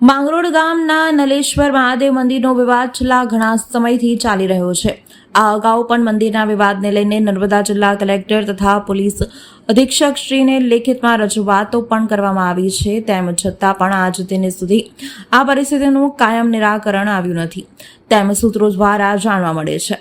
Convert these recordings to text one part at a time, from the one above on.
માંગરોળ ગામના નલેશ્વર મહાદેવ મંદિરનો વિવાદ છેલ્લા ઘણા સમયથી ચાલી રહ્યો છે. આ અગાઉ પણ મંદિરના વિવાદને લઈને નર્મદા જિલ્લા કલેક્ટર તથા પોલીસ અધિક્ષક શ્રીને લેખિતમાં રજૂઆતો પણ કરવામાં આવી છે. તેમ છતાં પણ આજ દિન સુધી આ પરિસ્થિતિનું કાયમ નિરાકરણ આવ્યું નથી. તેમ સૂત્રો દ્વારા જાણવા મળે છે.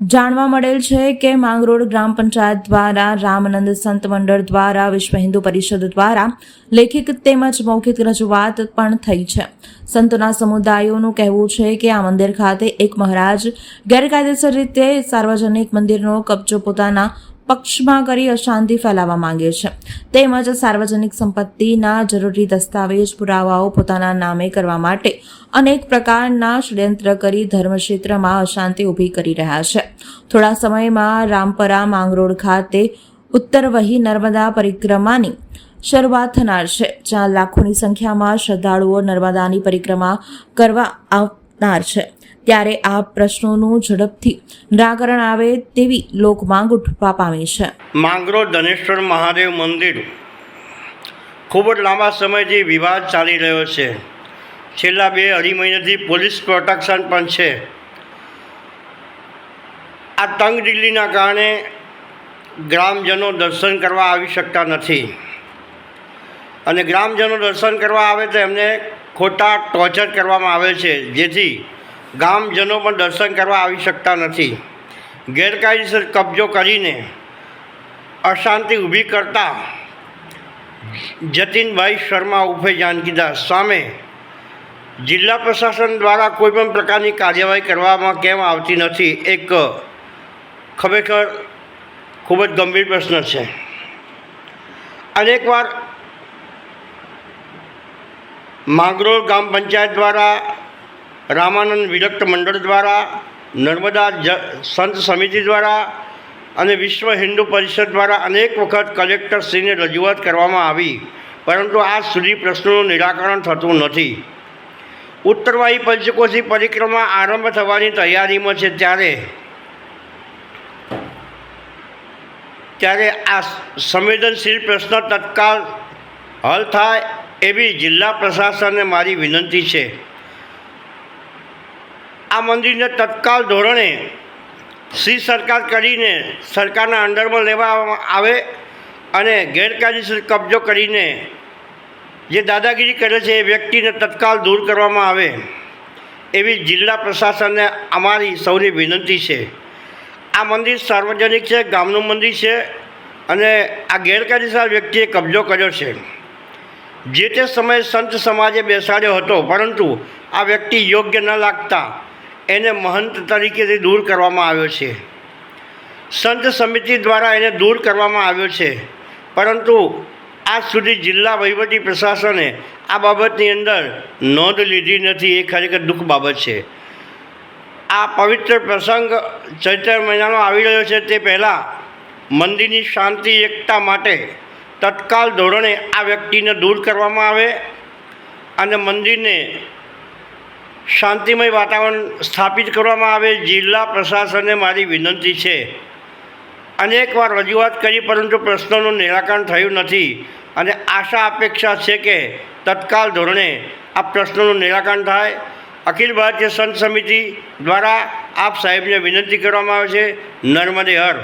જાણવા મળેલ છે કે માંગરોળ ગ્રામ પંચાયત દ્વારા રામનંદ સંત મંડળ દ્વારા વિશ્વ હિન્દુ પરિષદ દ્વારા લેખિત તેમજ મૌખિક રજૂઆત પણ થઈ છે. સંતોના સમુદાયોનું કહેવું છે કે આ મંદિર ખાતે એક મહારાજ ગેરકાયદેસર રીતે સાર્વજનિક મંદિરનો કબજો પોતાના પક્ષમાં કરી અશાંતિ ફેલાવવા માંગે છે. તેમજ સાર્વજનિક સંપત્તિના જરૂરી દસ્તાવેજ પુરાવાઓ પોતાના નામે કરવા માટે અનેક પ્રકારના ષડયંત્ર કરી ધર્મક્ષેત્રમાં અશાંતિ ઊભી કરી રહ્યા છે. થોડા સમયમાં રામપરા માંગરોળ ખાતે ઉત્તર વહી નર્મદા પરિક્રમાની શરૂઆત થનાર છે, જ્યાં લાખોની સંખ્યામાં શ્રદ્ધાળુઓ નર્મદાની પરિક્રમા કરવા આવનાર છે. ત્યારે આ પ્રશ્નોનું ઝડપથી નિરાકરણ આવે તેવી લોકમાંગ ઉઠવા પામી છે. માંગરોળ ધનેશ્વર મહાદેવ મંદિર ખૂબ જ લાંબા સમયથી વિવાદ ચાલી રહ્યો છે. છેલ્લા બે અઢી મહિનાથી પોલીસ પ્રોટેક્શન પણ છે. આ તંગદિલ્લીના કારણે ગ્રામજનો દર્શન કરવા આવી શકતા નથી. અને ગ્રામજનો દર્શન કરવા આવે તો એમને ખોટા ટોર્ચર કરવામાં આવે છે. જેથી ગામજનો પણ દર્શન કરવા આવી શકતા નથી. ગેરકાયદેસર કબજો કરીને અશાંતિ ઊભી કરતા જતીનભાઈ શર્મા ઉર્ફે જાનકીદાસ સામે જિલ્લા પ્રશાસન દ્વારા કોઈપણ પ્રકારની કાર્યવાહી કરવામાં કેમ આવતી નથી, એક ખરેખર ખૂબ જ ગંભીર પ્રશ્ન છે. અનેકવાર માંગરોળ ગ્રામ પંચાયત દ્વારા રામાનંદ વિરક્ત મંડળ દ્વારા, નર્મદા જ, સંત સમિતિ દ્વારા અને વિશ્વ હિન્દુ પરિષદ દ્વારા અનેક વખત કલેક્ટરશ્રીને રજૂઆત કરવામાં આવી. પરંતુ આજ સુધી પ્રશ્નોનું નિરાકરણ થતું નથી. ઉત્તરવાહી પંચકોશી પરિક્રમા આરંભ થવાની તૈયારીમાં છે ત્યારે ત્યારે આ સંવેદનશીલ પ્રશ્ન તત્કાલ હલ થાય એવી જિલ્લા પ્રશાસનને મારી વિનંતી છે. આ મંદિરને તત્કાલ ધોરણે શ્રી સરકાર કરીને સરકારના અંડરમાં લેવામાં આવે અને ગેરકાયદેસર કબજો કરીને જે દાદાગીરી કરે છે એ વ્યક્તિને તત્કાલ દૂર કરવામાં આવે એવી જિલ્લા પ્રશાસનને અમારી સૌની વિનંતી છે. આ મંદિર સાર્વજનિક છે, ગામનું મંદિર છે અને આ ગેરકાયદેસર વ્યક્તિએ કબજો કર્યો છે. જે તે સમયે સંત સમાજે બેસાડ્યો હતો, પરંતુ આ વ્યક્તિ યોગ્ય ન લાગતા એને મહંત તરીકેથી દૂર કરવામાં આવ્યો છે. સંત સમિતિ દ્વારા એને દૂર કરવામાં આવ્યો છે. પરંતુ આજ સુધી જિલ્લા વહીવટી પ્રશાસને આ બાબતની અંદર નોંધ લીધી નથી. એ ખરેખર દુઃખ બાબત છે. આ પવિત્ર પ્રસંગ ચૈત્ર મહિનાનો આવી રહ્યો છે. તે પહેલાં મંદિરની શાંતિ, એકતા માટે તત્કાલ ધોરણે આ વ્યક્તિને દૂર કરવામાં આવે અને મંદિરને શાંતિમય વાતાવરણ સ્થાપિત કરવામાં આવે, જિલ્લા પ્રશાસનને મારી વિનંતી છે. અનેકવાર રજૂઆત કરી, પરંતુ પ્રશ્નોનું નિરાકરણ થયું નથી. અને આશા અપેક્ષા છે કે તત્કાલ ધોરણે આ પ્રશ્નોનું નિરાકરણ થાય. અખિલ ભારતીય સંત સમિતિ દ્વારા આપ સાહેબને વિનંતી કરવામાં આવે છે, નર્મદે હર.